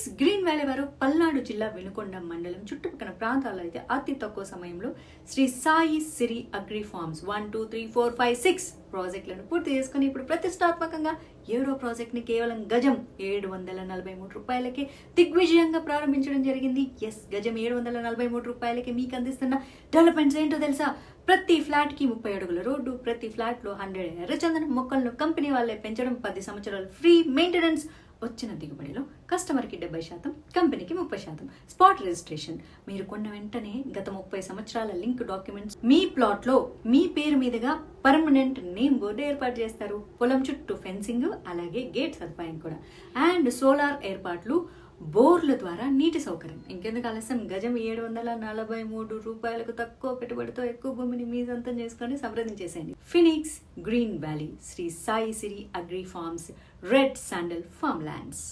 Phoenix green valley వారు పల్నాడు జిల్లా వినుకొండ మండలం చుట్టుపక్కల ప్రాంతాల్లో అయితే అతి తక్కువ సమయంలో Shri Sai Siri agri farms one two three four five six ప్రాజెక్టులను పూర్తి చేసుకుని ఇప్పుడు ప్రతిష్టాత్మకంగా ఏడో ప్రాజెక్ట్ని కేవలం గజం ఏడు వందల నలభై మూడు రూపాయలకి దిగ్విజయంగా ప్రారంభించడం జరిగింది. ఎస్ గజం ఏడు వందల నలభై మూడు రూపాయలకి మీకు అందిస్తున్న డెవలప్మెంట్స్ ఏంటో తెలుసా? ప్రతి ఫ్లాట్కి ముప్పై అడుగుల రోడ్డు ప్రతి ఫ్లాట్లో హండ్రెడ్ ఎర్రచందనం మొక్కలను కంపెనీ వాళ్ళే పెంచడం పది సంవత్సరాలు ఫ్రీ మెయింటెనెన్స్ వచ్చిన దిగుబడిలో కస్టమర్కి డెబ్బై శాతం కంపెనీకి ముప్పై శాతం. Spot registration. మీరు కొన్న వెంటనే గత ముప్పై సంవత్సరాల లింక్ డాక్యుమెంట్స్ మీ ప్లాట్లో మీ పేరు మీదుగా పర్మనెంట్ నేమ్ బోర్డు ఏర్పాటు చేస్తారు. పొలం చుట్టూ ఫెన్సింగ్ అలాగే గేట్ సదుపాయం కూడా. అండ్ సోలార్ ఏర్పాట్లు బోర్ల ద్వారా నీటి సౌకర్యం. ఇంకెందుకు ఆలస్యం? గజం ఏడు వందల నలభై మూడు రూపాయలకు తక్కువ పెట్టుబడితో ఎక్కువ భూమిని మీ సొంతం చేసుకొని సంప్రదించేసేయండి. Phoenix green valley Shri Sai Siri agri farms red sandal farm lands